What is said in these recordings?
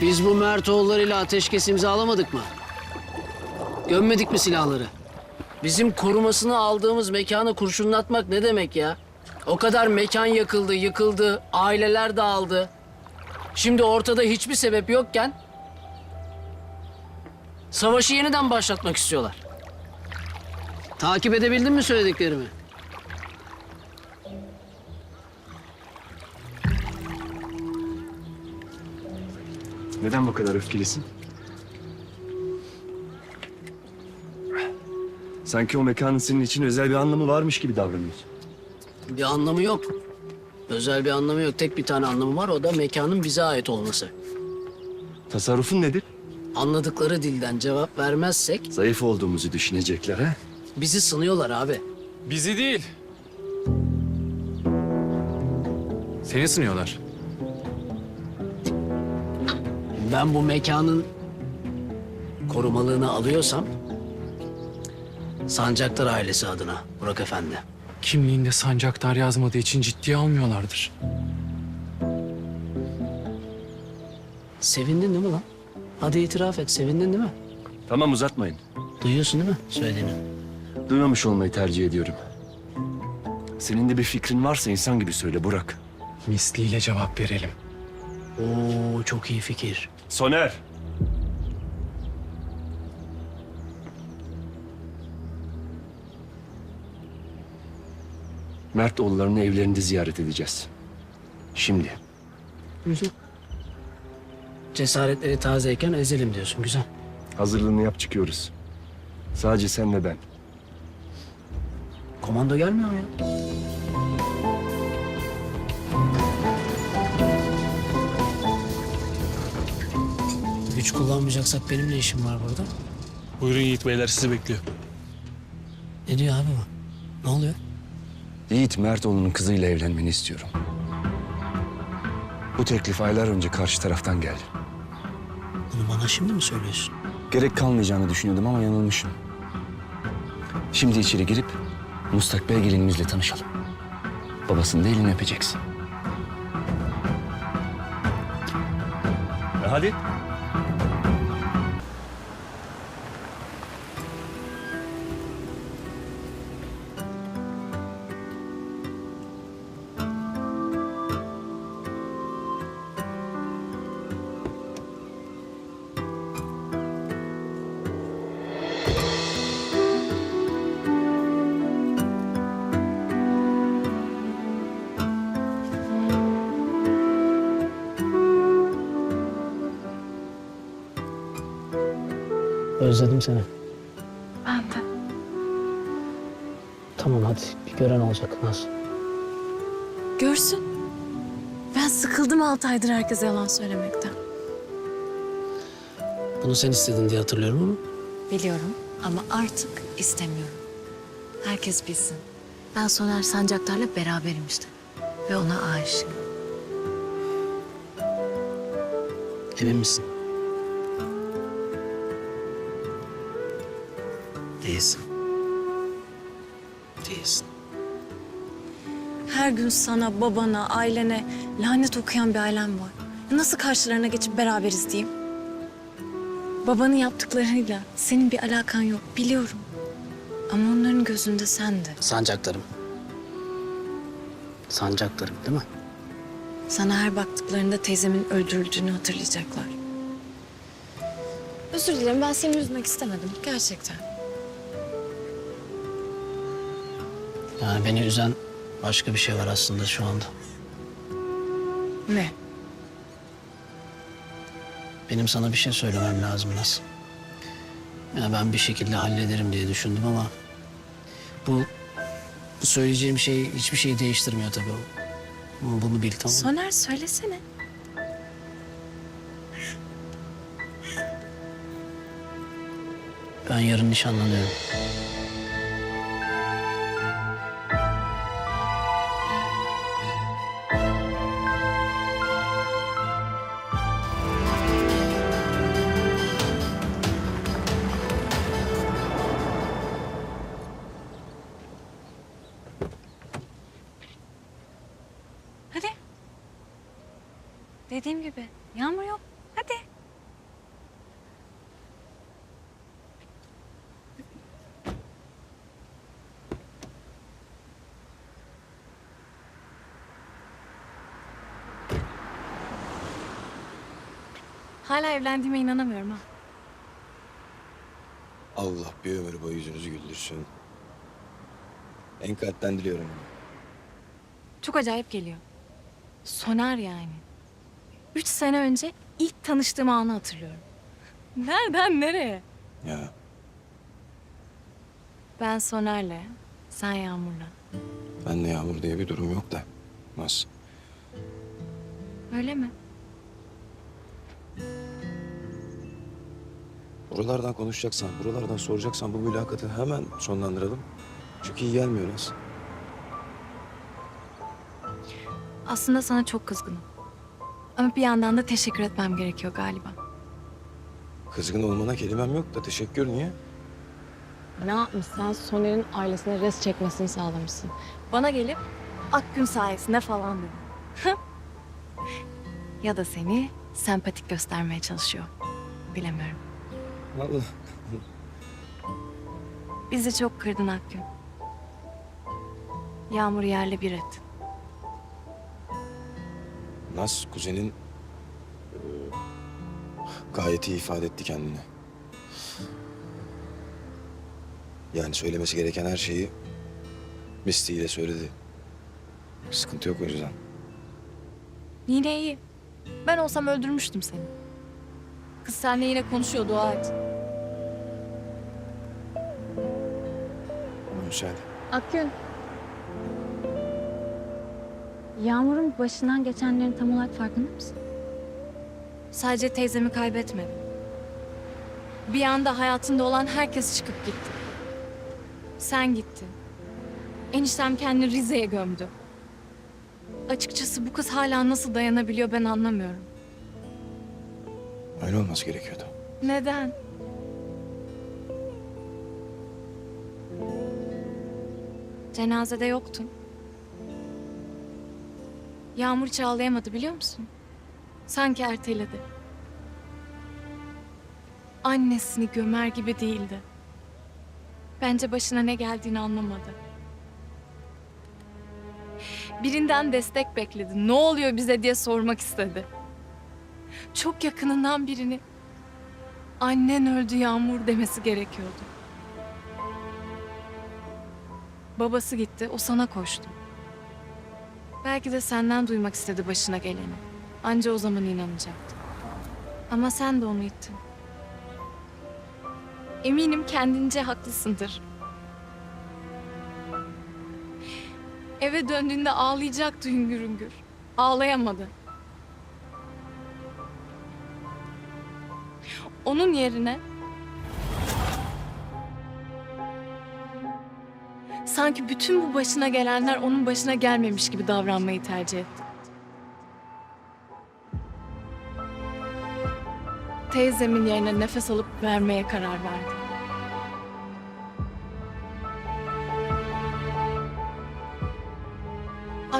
Biz bu Mertoğullarıyla ateşkes imzalamadık mı? Gömmedik mi silahları? Bizim korumasını aldığımız mekanı kurşunlatmak ne demek ya? O kadar mekan yakıldı, yıkıldı, aileler dağıldı. Şimdi ortada hiçbir sebep yokken savaşı yeniden başlatmak istiyorlar. Takip edebildin mi söylediklerimi? Neden bu kadar öfkelisin? Sanki o mekanın senin için özel bir anlamı varmış gibi davranıyorsun. Bir anlamı yok. Özel bir anlamı yok. Tek bir tane anlamı var. O da mekanın bize ait olması. Tasarrufun nedir? Anladıkları dilden cevap vermezsek Zayıf olduğumuzu düşünecekler ha? bizi sınıyorlar abi. Bizi değil. Seni sınıyorlar. Ben bu mekanın korumalığını alıyorsam Sancaktar ailesi adına Burak Efendi. Kimliğinde sancaktar yazmadığı için ciddiye almıyorlardır. Sevindin değil mi lan? Hadi itiraf et. Sevindin değil mi? Tamam uzatmayın. Duyuyorsun değil mi söylediğini? Duymamış olmayı tercih ediyorum. Senin de bir fikrin varsa insan gibi söyle Burak. Misliyle cevap verelim. Oo çok iyi fikir. Soner. Mert oğullarının evlerinde ziyaret edeceğiz. Şimdi. Güzel. Cesaretleri tazeyken ezelim diyorsun. Güzel. Hazırlığını yap çıkıyoruz. Sadece sen ve ben. Komando gelmiyor mu ya? Güç kullanmayacaksak benim ne işim var burada? Buyurun Yiğit Beyler sizi bekliyor. Ne diyor abi bu? Ne oluyor? Yiğit Mertoğlu'nun kızıyla evlenmeni istiyorum. Bu teklif aylar önce karşı taraftan geldi. Bunu bana şimdi mi söylüyorsun? Gerek kalmayacağını düşünüyordum ama yanılmışım. Şimdi içeri girip mustakbel gelinimizle tanışalım. Babasının da elini öpeceksin. E hadi. Özledim seni. Ben de. Tamam hadi bir gören olacak Naz. Görsün. Ben sıkıldım altı aydır herkese yalan söylemekten. Bunu sen istedin diye hatırlıyorum ama Biliyorum ama artık istemiyorum. Herkes bilsin. Ben Soner Sancaktar'la beraberim işte. Ve ona aşığım. emin misin? Değilsin. Değilsin. Her gün sana, babana, ailene lanet okuyan bir ailem var. Nasıl karşılarına geçip beraberiz diyeyim? Babanın yaptıklarıyla senin bir alakan yok biliyorum. Ama onların gözünde sen de. Sancaklarım. Sancaklarım değil mi? Sana her baktıklarında teyzemin öldürüldüğünü hatırlayacaklar. Özür dilerim ben seni üzmek istemedim gerçekten. Yani beni üzen başka bir şey var aslında şu anda. Ne? Benim sana bir şey söylemem lazım Naz. Ya ben bir şekilde hallederim diye düşündüm ama... Bu, bu söyleyeceğim şey hiçbir şeyi değiştirmiyor tabii. Bunu, bunu bil tamam mı? Soner söylesene. Ben yarın nişanlanıyorum. Hala evlendiğime inanamıyorum ha. Allah bir ömür boyu yüzünüzü güldürsün. En kalpten diliyorum. Çok acayip geliyor. Soner yani. Üç sene önce ilk tanıştığım anı hatırlıyorum. Nereden nereye? Ya Ben Soner'le, sen Yağmur'la. benle Yağmur diye bir durum yok da. Nasıl? Öyle mi? Buralardan konuşacaksan, buralardan soracaksan bu mülakatı hemen sonlandıralım. Çünkü iyi gelmiyor Naz. Aslında sana çok kızgınım. Ama bir yandan da teşekkür etmem gerekiyor galiba. Kızgın olmana kelimem yok da teşekkür niye? Ne yapmışsan Soner'in ailesine res çekmesini sağlamışsın. Bana gelip Akgün sayesinde falan dedin. ya da seni sempatik göstermeye çalışıyor. Bilemiyorum. Allah. Bizi çok kırdın Akgün. Yağmur yerle bir ettin. Naz kuzenin e, gayet iyi ifade etti kendini. Yani söylemesi gereken her şeyi misliyle söyledi. Sıkıntı yok o yüzden. Yine iyi. Ben olsam öldürmüştüm seni. Kız seninle yine konuşuyor dua et. Müsaade. Akgün. Yağmur'un başından geçenlerin tam olarak farkında mısın? Sadece teyzemi kaybetmedim. Bir anda hayatında olan herkes çıkıp gitti. Sen gittin. Eniştem kendini Rize'ye gömdü. Açıkçası bu kız hala nasıl dayanabiliyor ben anlamıyorum. Öyle olması gerekiyordu. Neden? Cenazede yoktun. Yağmur hiç ağlayamadı biliyor musun? Sanki erteledi. Annesini gömer gibi değildi. Bence başına ne geldiğini anlamadı. Birinden destek bekledi. Ne oluyor bize diye sormak istedi. Çok yakınından birini annen öldü Yağmur demesi gerekiyordu. Babası gitti, o sana koştu. Belki de senden duymak istedi başına geleni. Anca o zaman inanacaktı. Ama sen de onu ittin. Eminim kendince haklısındır. Eve döndüğünde ağlayacaktı hüngür hüngür. Ağlayamadı. Onun yerine sanki bütün bu başına gelenler onun başına gelmemiş gibi davranmayı tercih etti. Teyzemin yerine nefes alıp vermeye karar verdi.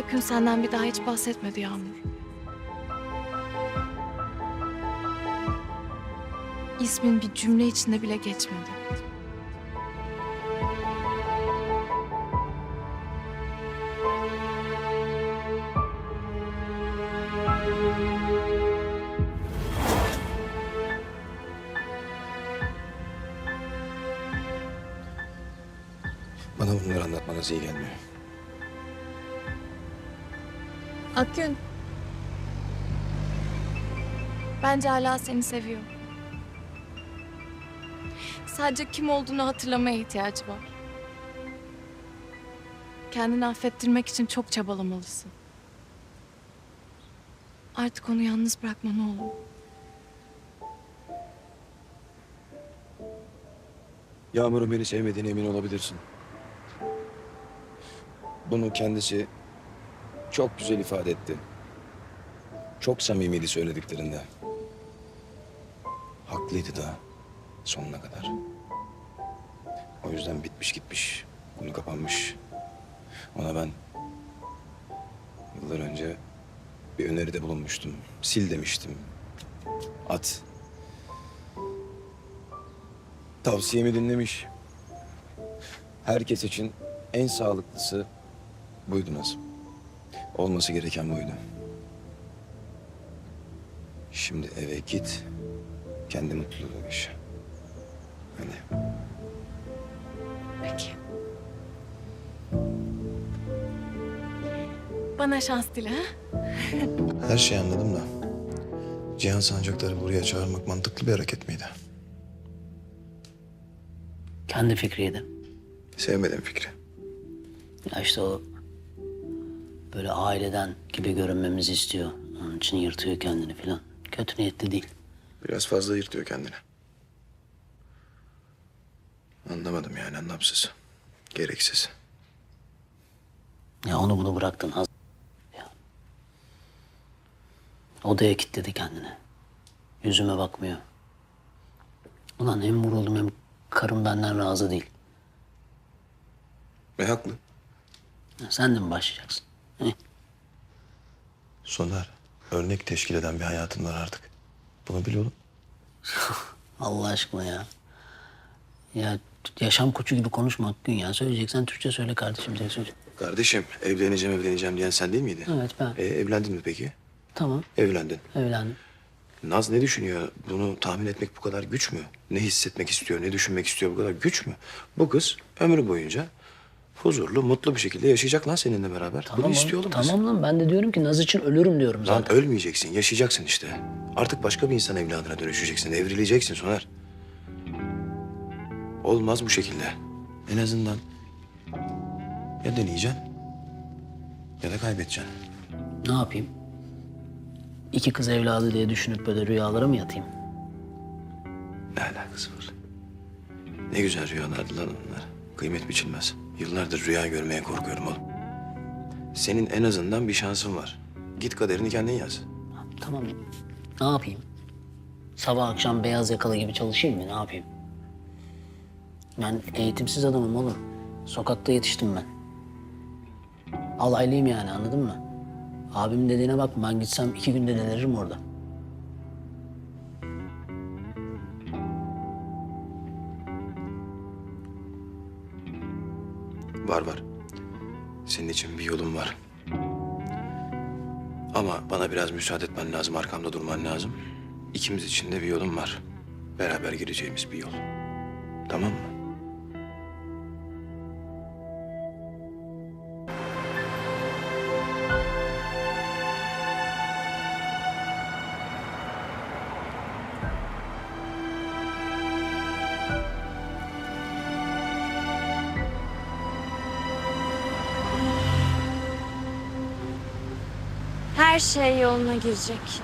Akgün senden bir daha hiç bahsetmedi Yağmur. İsmin bir cümle içinde bile geçmedi. Bana bunları anlatmanız iyi gelmiyor. Akgün. Bence hala seni seviyor. Sadece kim olduğunu hatırlamaya ihtiyacı var. Kendini affettirmek için çok çabalamalısın. Artık onu yalnız bırakma ne olur. Yağmur'un beni sevmediğine emin olabilirsin. Bunu kendisi çok güzel ifade etti. Çok samimiydi söylediklerinde. Haklıydı da sonuna kadar. O yüzden bitmiş gitmiş, konu kapanmış. Ona ben yıllar önce bir öneride bulunmuştum. Sil demiştim. At. Tavsiyemi dinlemiş. Herkes için en sağlıklısı buydu Nazım. Olması gereken buydu. Şimdi eve git. Kendi mutluluğunu yaşa. Hadi. Peki. Bana şans dile ha? Her şeyi anladım da. Cihan Sancaklar'ı buraya çağırmak mantıklı bir hareket miydi? Kendi fikriydi. Sevmedim fikri. Ya işte o böyle aileden gibi görünmemizi istiyor. Onun için yırtıyor kendini falan. Kötü niyetli değil. Biraz fazla yırtıyor kendini. Anlamadım yani anlamsız. Gereksiz. Ya onu bunu bıraktın az. Ya. Odaya kilitledi kendini. Yüzüme bakmıyor. Ulan hem vuruldum hem karım benden razı değil. Ve haklı. Ya sen de mi başlayacaksın? Heh. Soner, örnek teşkil eden bir hayatın var artık. Bunu bil oğlum. Allah aşkına ya. Ya yaşam koçu gibi konuşma Hakkın ya. Söyleyeceksen Türkçe söyle kardeşim. Tek söyle. Kardeşim, evleneceğim evleneceğim diyen sen değil miydin? Evet ben. E, evlendin mi peki? Tamam Evlendin. evlendim. Naz ne düşünüyor? Bunu tahmin etmek bu kadar güç mü? Ne hissetmek istiyor, ne düşünmek istiyor bu kadar güç mü? Bu kız ömrü boyunca huzurlu, mutlu bir şekilde yaşayacak lan seninle beraber. Tamam Bunu istiyor oğlum. Tamam lan ben de diyorum ki Naz için ölürüm diyorum Lan zaten. ölmeyeceksin, yaşayacaksın işte. Artık başka bir insan evladına dönüşeceksin, evrileceksin Soner. Olmaz bu şekilde. En azından ya deneyeceksin ya da kaybedeceksin. Ne yapayım? İki kız evladı diye düşünüp böyle rüyalara mı yatayım? Ne alakası var? Ne güzel rüyalardı lan onlar. Kıymet biçilmez. Yıllardır rüya görmeye korkuyorum oğlum. Senin en azından bir şansın var. Git kaderini kendin yaz. Tamam. Ne yapayım? Sabah akşam beyaz yakalı gibi çalışayım mı? Ne yapayım? Ben eğitimsiz adamım oğlum. Sokakta yetiştim ben. Alaylıyım yani anladın mı? Abim dediğine bak ben gitsem iki günde deliririm orada. Var var. Senin için bir yolun var. Ama bana biraz müsaade etmen lazım. Arkamda durman lazım. İkimiz için de bir yolum var. Beraber gireceğimiz bir yol. Tamam mı? Her şey yoluna girecek.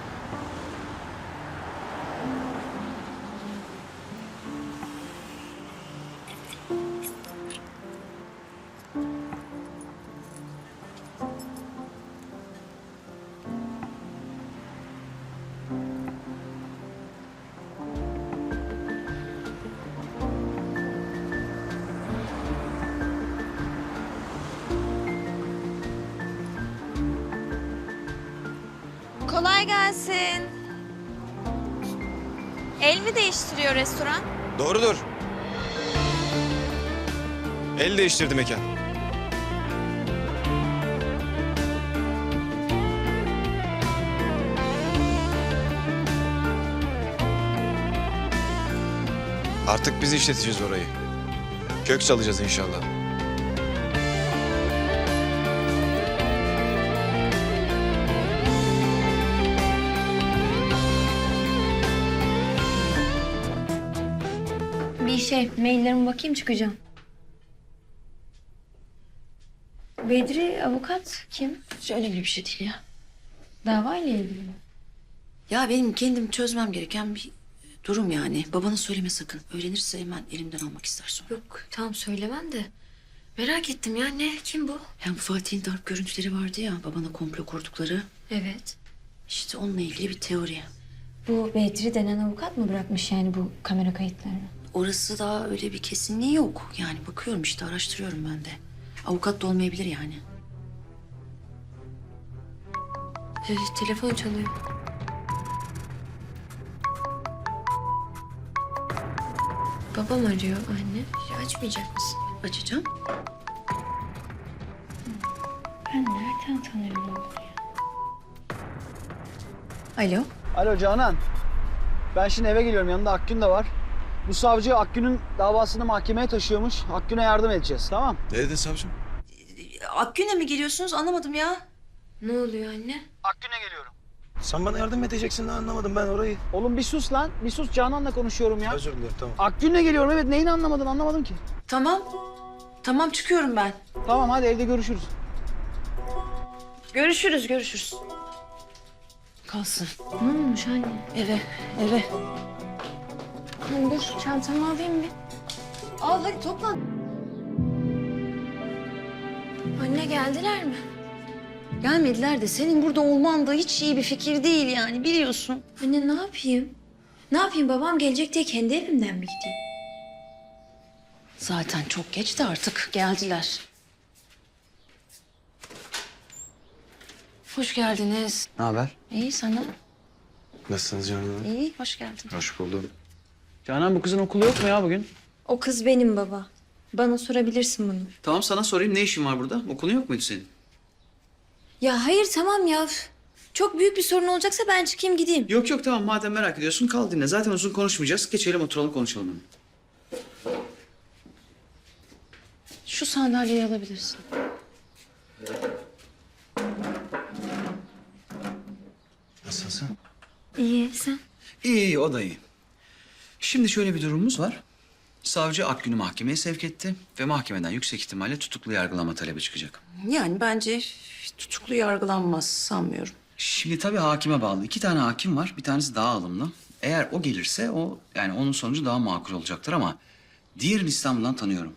Değiştiriyor restoran? Doğrudur. El değiştirdi mekan. Artık biz işleteceğiz orayı. Kök salacağız inşallah. Şey, maillerime bakayım çıkacağım. Bedri avukat kim? Hiç önemli bir şey değil ya. Dava ile ilgili mi? Ya benim kendim çözmem gereken bir durum yani. Babana söyleme sakın. Öğrenirse hemen elimden almak ister sonra. Yok, tamam söylemem de. Merak ettim ya ne? Kim bu? Ya bu Fatih'in darp görüntüleri vardı ya babana komplo kurdukları. Evet. İşte onunla ilgili bir teori. Bu Bedri denen avukat mı bırakmış yani bu kamera kayıtlarını? Orası da öyle bir kesinliği yok. Yani bakıyorum işte araştırıyorum ben de. Avukat da olmayabilir yani. Ee, telefon çalıyor. Babam arıyor anne. Açmayacak mısın? Açacağım. Ben nereden tanıyorum babamı? Alo. Alo Canan. Ben şimdi eve geliyorum. Yanında Akgün de var. Bu savcı Akgün'ün davasını mahkemeye taşıyormuş. Akgün'e yardım edeceğiz tamam? Ne dedin savcım? Akgün'e mi geliyorsunuz anlamadım ya. Ne oluyor anne? Akgün'e geliyorum. Sen bana yardım edeceksin de anlamadım ben orayı. Oğlum bir sus lan. Bir sus Canan'la konuşuyorum ya. Özür dilerim tamam. Akgün'le geliyorum evet. Neyini anlamadın anlamadım ki. Tamam. Tamam çıkıyorum ben. Tamam hadi evde görüşürüz. Görüşürüz görüşürüz. Kalsın. Ne olmuş anne? Eve eve. Anne dur çantamı alayım bir. Al hadi toplan. Anne geldiler mi? Gelmediler de senin burada olman da hiç iyi bir fikir değil yani biliyorsun. Anne ne yapayım? Ne yapayım babam gelecek diye kendi evimden mi gideyim? Zaten çok geçti artık geldiler. Hoş geldiniz. Ne haber? İyi sana. Nasılsınız canım? İyi hoş geldin. Hoş buldum. Canan bu kızın okulu yok mu ya bugün? O kız benim baba. Bana sorabilirsin bunu. Tamam sana sorayım ne işin var burada? Okulun yok muydu senin? Ya hayır tamam ya. Çok büyük bir sorun olacaksa ben çıkayım gideyim. Yok yok tamam madem merak ediyorsun kal dinle. Zaten uzun konuşmayacağız. Geçelim oturalım konuşalım. hemen. Şu sandalyeyi alabilirsin. Nasılsın? İyi sen? İyi iyi o da iyi. Şimdi şöyle bir durumumuz var. Savcı Akgün'ü mahkemeye sevk etti ve mahkemeden yüksek ihtimalle tutuklu yargılama talebi çıkacak. Yani bence tutuklu yargılanmaz sanmıyorum. Şimdi tabii hakime bağlı. İki tane hakim var. Bir tanesi daha alımlı. Eğer o gelirse o yani onun sonucu daha makul olacaktır ama diğerini İstanbul'dan tanıyorum.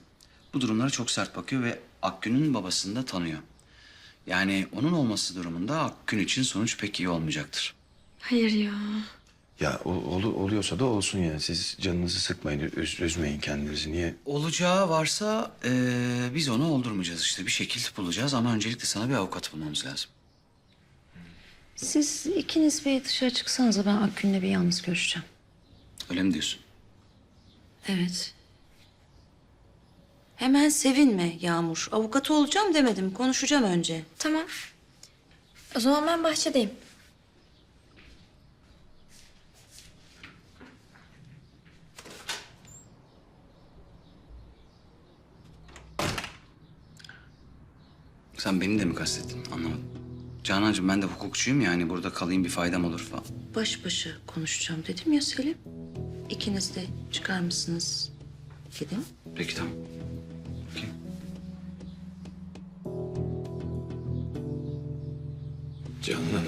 Bu durumlara çok sert bakıyor ve Akgün'ün babasını da tanıyor. Yani onun olması durumunda Akgün için sonuç pek iyi olmayacaktır. Hayır ya. Ya o, olu- oluyorsa da olsun yani. Siz canınızı sıkmayın, üz- üzmeyin kendinizi. Niye? Olacağı varsa eee, biz onu oldurmayacağız işte. Bir şekilde bulacağız ama öncelikle sana bir avukat bulmamız lazım. Siz ikiniz bir dışarı çıksanıza ben Akgün'le bir yalnız görüşeceğim. Öyle mi diyorsun? Evet. Hemen sevinme Yağmur. Avukatı olacağım demedim. Konuşacağım önce. Tamam. O zaman ben bahçedeyim. Sen beni de mi kastettin? Anlamadım. Canancığım ben de hukukçuyum yani burada kalayım bir faydam olur falan. Baş başa konuşacağım dedim ya Selim. İkiniz de çıkar mısınız? Dedim. Peki tamam. Okey. Canan Hanım.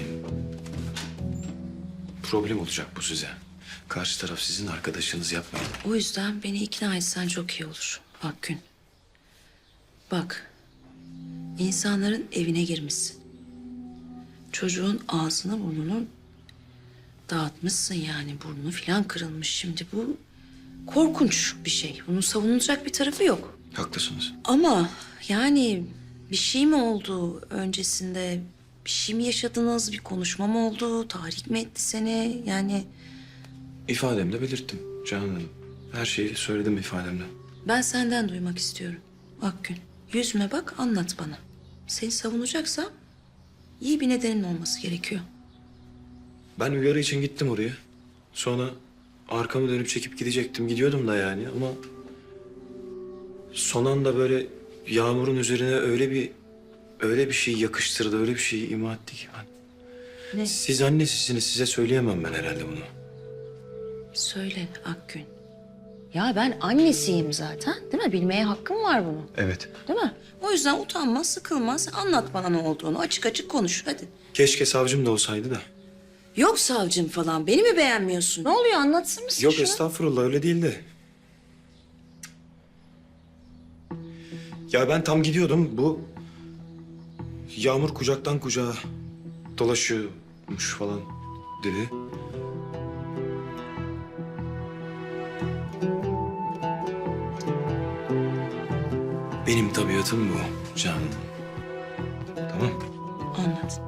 Problem olacak bu size. Karşı taraf sizin arkadaşınız yapmayın. O yüzden beni ikna etsen çok iyi olur Akgün. Bak, insanların evine girmişsin. Çocuğun ağzını burnunu dağıtmışsın yani burnu falan kırılmış. Şimdi bu korkunç bir şey. Bunun savunulacak bir tarafı yok. Haklısınız. Ama yani bir şey mi oldu öncesinde? Bir şey mi yaşadınız? Bir konuşma mı oldu? Tahrik mi etti seni? Yani İfademde belirttim Canan Hanım. Her şeyi söyledim ifademde. Ben senden duymak istiyorum. Akgün, yüzüme bak, anlat bana. Seni savunacaksa iyi bir nedenin olması gerekiyor. Ben uyarı için gittim oraya. Sonra arkamı dönüp çekip gidecektim. Gidiyordum da yani ama... Son anda böyle Yağmur'un üzerine öyle bir... Öyle bir şey yakıştırdı, öyle bir şey ima etti ki ben. Ne? Siz annesisiniz, size söyleyemem ben herhalde bunu. Söyle Akgün. Ya ben annesiyim zaten, değil mi? Bilmeye hakkım var bunu, Evet. değil mi? O yüzden utanma, sıkılma. Sen anlat bana ne olduğunu. Açık açık konuş, hadi. Keşke savcım da olsaydı da. Yok savcım falan, beni mi beğenmiyorsun? Ne oluyor, anlatsın mısın Yok şunu? estağfurullah öyle değil de. Ya ben tam gidiyordum bu Yağmur kucaktan kucağa dolaşıyormuş falan dedi. Benim tabiatım bu Canan. Tamam. Anlat.